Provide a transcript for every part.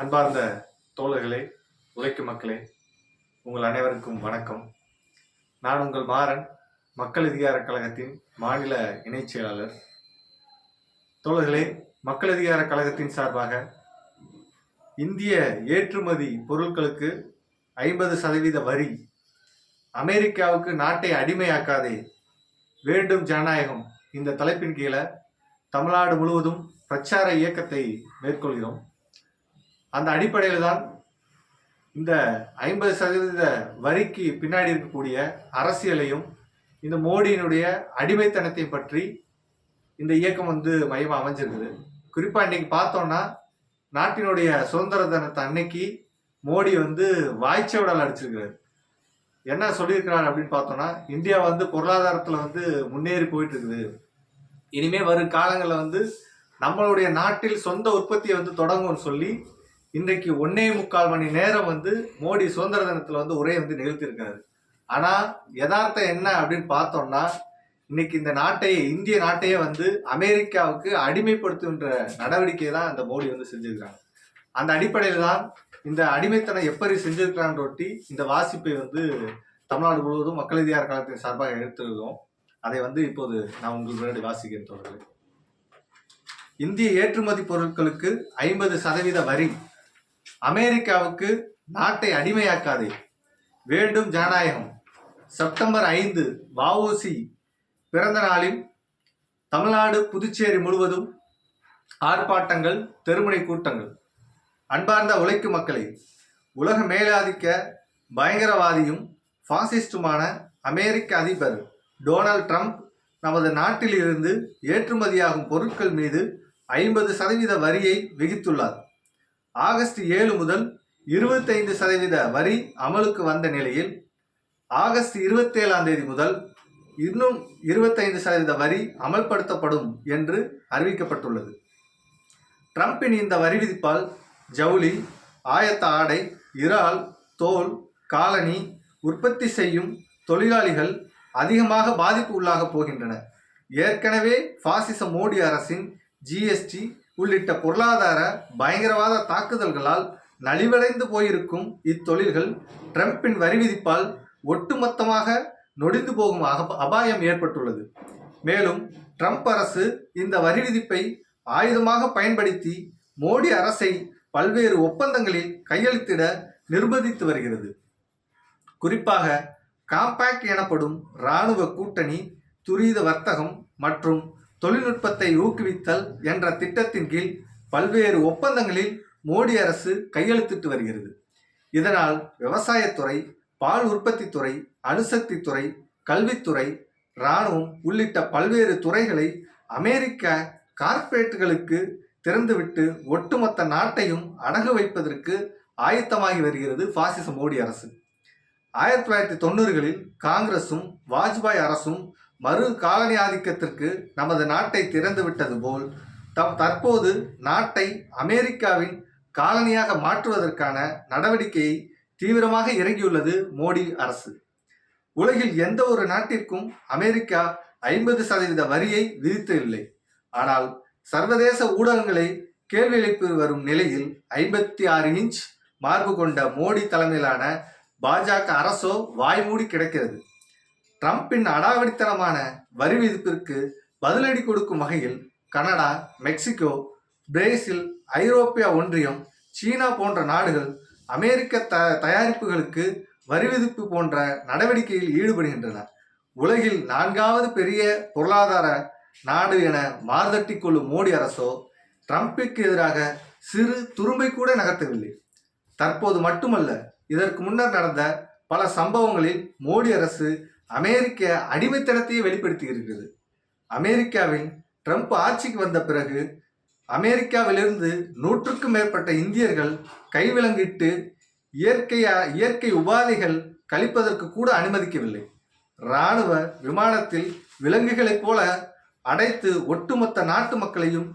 அன்பார்ந்த தோழர்களே உழைக்கும் மக்களே உங்கள் அனைவருக்கும் வணக்கம். நான் உங்கள் மாறன் மக்கள் அதிகார கழகத்தின் மாநில இணைச் செயலாளர். தோழர்களே மக்கள் அதிகார கழகத்தின் சார்பாக இந்திய ஏற்றுமதி பொருட்களுக்கு ஐம்பது சதவீத வரி அமெரிக்காவுக்கு நாட்டை அடிமையாக்காதே வேண்டும் ஜனநாயகம் இந்த தலைப்பின் கீழே தமிழ்நாடு முழுவதும் பிரச்சார இயக்கத்தை மேற்கொள்கிறோம். அந்த அடிப்படையில் தான் இந்த ஐம்பது சதவீத வரிக்கு பின்னாடி இருக்கக்கூடிய அரசியலையும் இந்த மோடியினுடைய அடிமைத்தனத்தை பற்றி இந்த இயக்கம் வந்து மையமாக அமைஞ்சிருக்குது. குறிப்பாக இன்றைக்கி பார்த்தோம்னா நாட்டினுடைய சுதந்திர தினத்தை அன்னைக்கு மோடி வந்து வாய்ச்சவடால் அடிச்சிருக்கிறார். என்ன சொல்லியிருக்கிறார் அப்படின்னு பார்த்தோம்னா இந்தியா வந்து பொருளாதாரத்தில் வந்து முன்னேறி போயிட்டு இருக்குது இனிமேல் வரும் காலங்களில் வந்து நம்மளுடைய நாட்டில் சொந்த உற்பத்தியை வந்து தொடங்கும்னு சொல்லி இன்றைக்கு ஒன்னே முக்கால் மணி நேரம் வந்து மோடி சுதந்திர தினத்தில் வந்து உரையை வந்து நிகழ்த்தியிருக்காரு. ஆனால் யதார்த்தம் என்ன அப்படின்னு பார்த்தோம்னா இன்னைக்கு இந்த நாட்டையே இந்திய நாட்டையே வந்து அமெரிக்காவுக்கு அடிமைப்படுத்துகின்ற நடவடிக்கையை தான் அந்த மோடி வந்து செஞ்சுருக்கிறாங்க அந்த அடிப்படையில் தான் இந்த அடிமைத்தனம் எப்படி செஞ்சிருக்கிறான்னு ஒட்டி இந்த வாசிப்பை வந்து தமிழ்நாடு முழுவதும் மக்கள் அதிகார சார்பாக எடுத்திருக்கோம் அதை வந்து இப்போது நான் உங்களுக்கு முன்னாடி வாசிக்கிறேன் தோழர்களே. இந்திய ஏற்றுமதி பொருட்களுக்கு ஐம்பது சதவீத வரி அமெரிக்காவுக்கு நாட்டை அடிமையாக்காதே. வேண்டும் ஜனநாயகம். செப்டம்பர் ஐந்து வஉசி பிறந்த நாளில் தமிழ்நாடு புதுச்சேரி முழுவதும் ஆர்ப்பாட்டங்கள் தெருமுனை கூட்டங்கள். அன்பார்ந்த உழைக்கும் மக்களை உலக மேலாதிக்க பயங்கரவாதியும் பாசிஸ்டுமான அமெரிக்க அதிபர் டொனால்ட் ட்ரம்ப் நமது நாட்டிலிருந்து ஏற்றுமதியாகும் பொருட்கள் மீது ஐம்பது சதவீத வரியை விதித்துள்ளார். ஆகஸ்ட் ஏழு முதல் இருபத்தைந்து சதவீத வரி அமலுக்கு வந்த நிலையில் ஆகஸ்ட் இருபத்தேழாம் தேதி முதல் இன்னும் இருபத்தைந்து சதவீத வரி அமல்படுத்தப்படும் என்று அறிவிக்கப்பட்டுள்ளது. ட்ரம்பின் இந்த வரி விதிப்பால் ஜவுளி ஆயத்த ஆடை இறால் தோல் காலனி உற்பத்தி செய்யும் தொழிலாளிகள் அதிகமாக பாதிப்பு உள்ளாக போகின்றன. ஏற்கனவே பாசிச மோடி அரசின் ஜிஎஸ்டி உள்ளிட்ட பொருளாதார பயங்கரவாத தாக்குதல்களால் நலிவடைந்து போயிருக்கும் இத்தொழில்கள் ட்ரம்பின் வரி விதிப்பால் ஒட்டுமொத்தமாக நொடிந்து போகும் அபாயம் ஏற்பட்டுள்ளது. மேலும் ட்ரம்ப் அரசு இந்த வரி விதிப்பை ஆயுதமாக பயன்படுத்தி மோடி அரசை பல்வேறு ஒப்பந்தங்களில் கையெழுத்திட நிர்பந்தித்து வருகிறது. குறிப்பாக காம்பேக்ட் எனப்படும் இராணுவ கூட்டணி துரித வர்த்தகம் மற்றும் தொழில்நுட்பத்தை ஊக்குவித்தல் என்ற திட்டத்தின் கீழ் பல்வேறு ஒப்பந்தங்களில் மோடி அரசு கையெழுத்திட்டு வருகிறது. இதனால் விவசாயத்துறை பால் உற்பத்தி துறை அணுசக்தித்துறை கல்வித்துறை இராணுவம் உள்ளிட்ட பல்வேறு துறைகளை அமெரிக்க கார்ப்பரேட்டுகளுக்கு திறந்துவிட்டு ஒட்டுமொத்த நாட்டையும் அடகு வைப்பதற்கு ஆயத்தமாகி வருகிறது பாசிச மோடி அரசு. ஆயிரத்தி தொள்ளாயிரத்தி தொண்ணூறுகளில் காங்கிரசும் வாஜ்பாய் அரசும் மறு காலனி ஆதிக்கத்திற்கு நமது நாட்டை திறந்து விட்டது போல் தம் தற்போது நாட்டை அமெரிக்காவின் காலனியாக மாற்றுவதற்கான நடவடிக்கையை தீவிரமாக இறங்கியுள்ளது மோடி அரசு. உலகில் எந்த ஒரு நாட்டிற்கும் அமெரிக்கா ஐம்பது சதவீத வரியை விதித்ததில்லை ஆனால் சர்வதேச ஊடகங்களை கேள்வி எழுப்பி வரும் நிலையில் ஐம்பத்தி ஆறு இன்ச் மார்பு கொண்ட மோடி தலைமையிலான பாஜக அரசோ வாய்மூடி கிடக்கிறது. ட்ரம்பின் அடாவடித்தனமான வரி விதிப்பிற்கு பதிலடி கொடுக்கும் வகையில் கனடா மெக்சிகோ பிரேசில் ஐரோப்பிய ஒன்றியம் சீனா போன்ற நாடுகள் அமெரிக்க த தயாரிப்புகளுக்கு வரி விதிப்பு போன்ற நடவடிக்கையில் ஈடுபடுகின்றன. உலகில் நான்காவது பெரிய பொருளாதார நாடு என மார்தட்டிக் கொள்ளும் மோடி அரசோ ட்ரம்பிற்கு எதிராக சிறு துரும்பை கூட நகர்த்தவில்லை. தற்போது மட்டுமல்ல இதற்கு முன்னர் நடந்த பல சம்பவங்களில் மோடி அரசு அமெரிக்க அடிமைத்தனத்தையே வெளிப்படுத்தி இருக்கிறது அமெரிக்காவில் ட்ரம்ப் ஆட்சிக்கு வந்த பிறகு அமெரிக்காவிலிருந்து நூற்றுக்கும் மேற்பட்ட இந்தியர்கள் கைவிலங்கிட்டு இயற்கை இயற்கை உபாதைகள் கழிப்பதற்கு கூட அனுமதிக்கவில்லை. இராணுவ விமானத்தில் விலங்குகளைப் போல அடைத்து ஒட்டுமொத்த நாட்டு மக்களையும்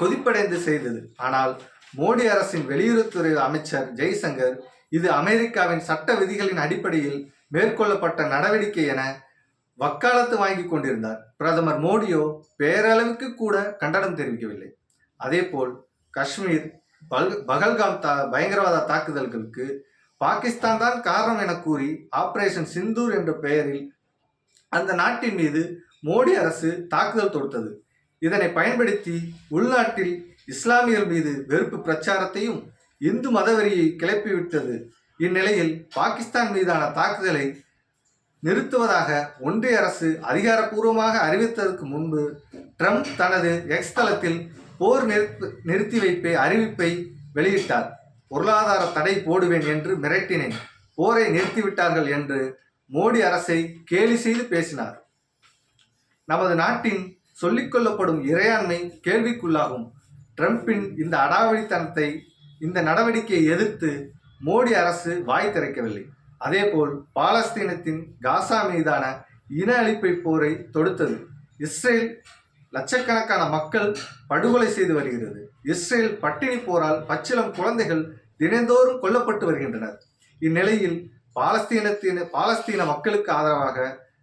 கொதிப்படைந்து செய்தது. ஆனால் மோடி அரசின் வெளியுறவுத்துறை அமைச்சர் ஜெய்சங்கர் இது அமெரிக்காவின் சட்ட விதிகளின் அடிப்படையில் மேற்கொள்ளப்பட்ட நடவடிக்கை என வக்காலத்து வாங்கி கொண்டிருந்தார். பிரதமர் மோடியோ பேரளவுக்கு கூட கண்டனம் தெரிவிக்கவில்லை. அதேபோல் காஷ்மீர் பல்- பகல்காம் தா பயங்கரவாத தாக்குதல்களுக்கு பாகிஸ்தான் தான் காரணம் என கூறி ஆபரேஷன் சிந்தூர் என்ற பெயரில் அந்த நாட்டின் மீது மோடி அரசு தாக்குதல் தொடுத்தது. இதனை பயன்படுத்தி உள்நாட்டில் இஸ்லாமியர் மீது வெறுப்பு பிரச்சாரத்தையும் இந்து மதவெறியை கிளப்பிவிட்டது இந்நிலையில் பாகிஸ்தான் மீதான தாக்குதலை நிறுத்துவதாக ஒன்றிய அரசு அதிகாரப்பூர்வமாக அறிவித்ததற்கு முன்பு ட்ரம்ப் தனது எக்ஸ் தளத்தில் போர் நிறுத்து நிறுத்தி வைப்பை அறிவிப்பை வெளியிட்டார். பொருளாதார தடை போடுவேன் என்று மிரட்டினேன். போரை நிறுத்திவிட்டார்கள் என்று மோடி அரசை கேலி செய்து பேசினார். நமது நாட்டின் சொல்லிக்கொள்ளப்படும் இறையாண்மை கேள்விக்குள்ளாகும். ட்ரம்பின் இந்த அடாவடித்தனத்தை இந்த நடவடிக்கையை எதிர்த்து மோடி அரசு வாய் திறக்கவில்லை. அதேபோல் பாலஸ்தீனத்தின் காசா மீதான இன அழிப்பை போரை தொடுத்தது. இஸ்ரேல் லட்சக்கணக்கான மக்கள் படுகொலை செய்து வருகிறது. இஸ்ரேல் பட்டினி போரால் பச்சிலம் குழந்தைகள் தினந்தோறும் கொல்லப்பட்டு வருகின்றனர். இந்நிலையில் பாலஸ்தீனத்தின் பாலஸ்தீன மக்களுக்கு ஆதரவாக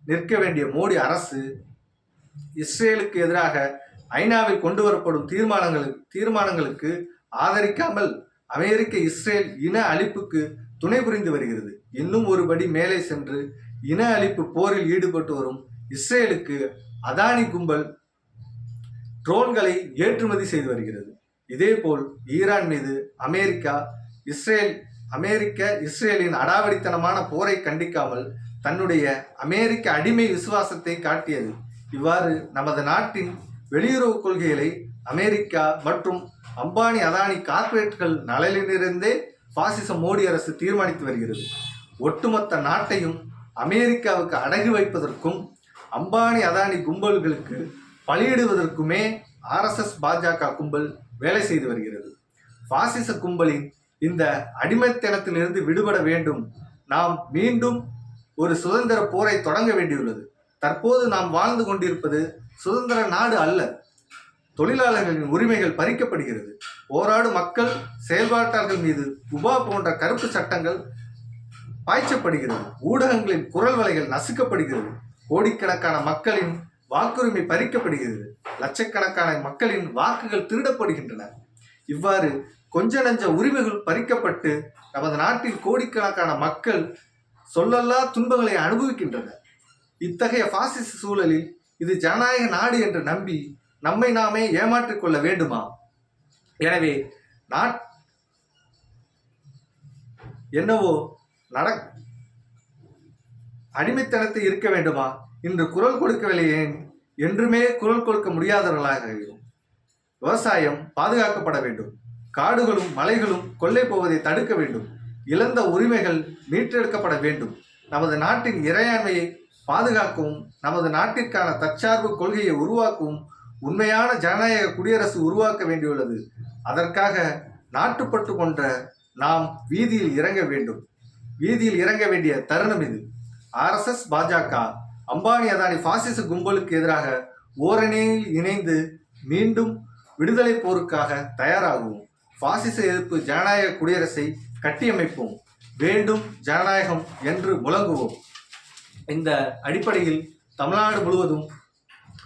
நிற்க வேண்டிய மோடி அரசு இஸ்ரேலுக்கு எதிராக ஐநாவில் கொண்டு வரப்படும் தீர்மானங்களுக்கு தீர்மானங்களுக்கு ஆதரிக்காமல் அமெரிக்க இஸ்ரேல் இன அழிப்புக்கு துணை புரிந்து வருகிறது. இன்னும் ஒருபடி மேலே சென்று இன அழிப்பு போரில் ஈடுபட்டு வரும் இஸ்ரேலுக்கு அதானி கும்பல் ட்ரோன்களை ஏற்றுமதி செய்து வருகிறது. இதேபோல் ஈரான் மீது அமெரிக்கா இஸ்ரேல் அமெரிக்க இஸ்ரேலின் அடாவடித்தனமான போரை கண்டிக்காமல் தன்னுடைய அமெரிக்க அடிமை விசுவாசத்தை காட்டியது. இவ்வாறு நமது நாட்டின் வெளியுறவு கொள்கைகளை அமெரிக்கா மற்றும் அம்பானி அதானி கார்ப்பரேட்கள் நலனிலிருந்தே பாசிச மோடி அரசு தீர்மானித்து வருகிறது. ஒட்டுமொத்த நாட்டையும் அமெரிக்காவுக்கு அடகு வைப்பதற்கும் அம்பானி அதானி கும்பல்களுக்கு பலியிடுவதற்குமே ஆர்எஸ்எஸ் பாஜக கும்பல் வேலை செய்து வருகிறது. பாசிச கும்பலின் இந்த அடிமைத்தனத்திலிருந்து விடுபட வேண்டும். நாம் மீண்டும் ஒரு சுதந்திர போரை தொடங்க வேண்டியுள்ளது. தற்போது நாம் வாழ்ந்து கொண்டிருப்பது சுதந்திர நாடு அல்ல. தொழிலாளர்களின் உரிமைகள் பறிக்கப்படுகிறது. போராடும் மக்கள் செயல்பாட்டாளர்கள் மீது உபா போன்ற கருப்பு சட்டங்கள் பாய்ச்சப்படுகிறது. ஊடகங்களின் குரல் வலைகள் நசுக்கப்படுகிறது. கோடிக்கணக்கான மக்களின் வாக்குரிமை பறிக்கப்படுகிறது. லட்சக்கணக்கான மக்களின் வாக்குகள் திருடப்படுகின்றன. இவ்வாறு கொஞ்ச நஞ்ச உரிமைகள் பறிக்கப்பட்டு நமது நாட்டில் கோடிக்கணக்கான மக்கள் சொல்லல்லா துன்பங்களை அனுபவிக்கின்றனர். இத்தகைய பாசிச சூழலில் இது ஜனநாயக நாடு என்று நம்பி நம்மை நாமே ஏமாற்றிக் கொள்ள வேண்டுமா? எனவே நாட் என்னவோ நட அடிமைத்தனத்தை இருக்க வேண்டுமா? இன்று குரல் கொடுக்கவில்லை ஏன் என்றுமே குரல் கொடுக்க முடியாதவர்களாக விவசாயம் பாதுகாக்கப்பட வேண்டும். காடுகளும் மலைகளும் கொள்ளை போவதை தடுக்க வேண்டும். இழந்த உரிமைகள் மீட்டெடுக்கப்பட வேண்டும். நமது நாட்டின் இறையாண்மையை பாதுகாக்கவும் நமது நாட்டிற்கான தற்சார்பு கொள்கையை உருவாக்கவும் உண்மையான ஜனநாயக குடியரசு உருவாக்க வேண்டியுள்ளது. அதற்காக நாட்டுப்பட்டு கொண்ட நாம் வீதியில் இறங்க வேண்டும். வீதியில் இறங்க வேண்டிய தருணம் இது. ஆர்எஸ்எஸ் பாஜக அம்பானி அதானி பாசிச கும்பலுக்கு எதிராக ஓரணியில் இணைந்து மீண்டும் விடுதலை போருக்காக தயாராகும் பாசிச எதிர்ப்பு ஜனநாயக குடியரசை கட்டியமைப்போம். வேண்டும் ஜனநாயகம் என்று முழங்குவோம். இந்த அடிப்படையில் தமிழ்நாடு முழுவதும்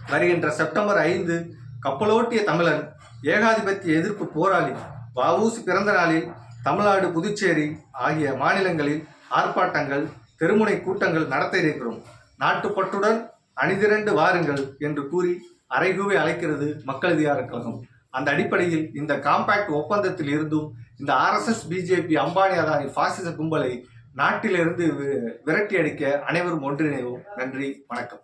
வருகின்ற செப்டம்பர் ஐந்து கப்பலோட்டிய தமிழன் ஏகாதிபத்திய எதிர்ப்பு போராளி வவுசி பிறந்த நாளில் தமிழ்நாடு புதுச்சேரி ஆகிய மாநிலங்களில் ஆர்ப்பாட்டங்கள் தெருமுனை கூட்டங்கள் நடத்த இருக்கிறோம் நாட்டுப்பற்றுடன் அணிதிரண்டு வாருங்கள் என்று கூறி அறைகூவி அழைக்கிறது மக்கள் அதிகார கழகம். அந்த அடிப்படையில் இந்த காம்பாக்ட் ஒப்பந்தத்தில் இருந்தும் இந்த ஆர்எஸ்எஸ் பிஜேபி அம்பானி அதானி பாசிச கும்பலை நாட்டிலிருந்து வி- விரட்டி அடிக்க அனைவரும் ஒன்றிணைவோம். நன்றி வணக்கம்.